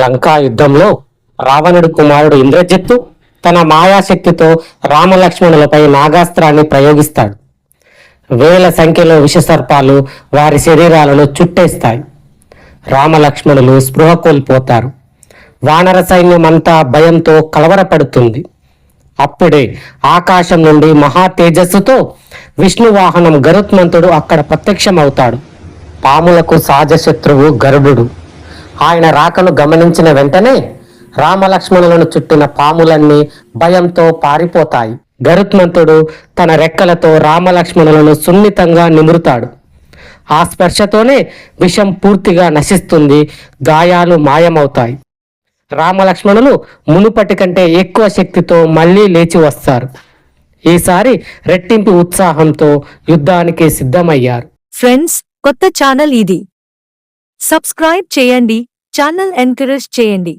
లంకా యుద్ధంలో రావణుడి కుమారుడు ఇంద్రజిత్తు తన మాయాశక్తితో రామలక్ష్మణులపై నాగాస్త్రాన్ని ప్రయోగిస్తాడు. వేల సంఖ్యలో విషసర్పాలు వారి శరీరాలను చుట్టేస్తాయి. రామలక్ష్మణులు స్పృహ కోల్పోతారు. వానర సైన్యం అంతా భయంతో కలవరపడుతుంది. అప్పుడే ఆకాశం నుండి మహా తేజస్సుతో విష్ణువాహనం గరుత్మంతుడు అక్కడ ప్రత్యక్షమవుతాడు. పాములకు సహజ శత్రువు గరుడు ఆయన రాకను గమనించిన వెంటనే రామలక్ష్మణులను చుట్టిన పాములన్నీ భయంతో పారిపోతాయి. గరుత్మంతుడు తన రెక్కలతో రామలక్ష్మణులను సున్నితంగా నిమురుతాడు. ఆ స్పర్శతోనే విషం పూర్తిగా నశిస్తుంది గాయాలు మాయమవుతాయి. రామలక్ష్మణులు మునుపటి కంటే ఎక్కువ శక్తితో మళ్ళీ లేచి వస్తారు. ఈసారి రెట్టింపు ఉత్సాహంతో యుద్ధానికి సిద్ధమయ్యారు. ఫ్రెండ్స్ కొత్త ఛానల్ ఇది. సబ్స్క్రైబ్ చేయండి. ఛానల్ ఎంకరేజ్ చేయండి.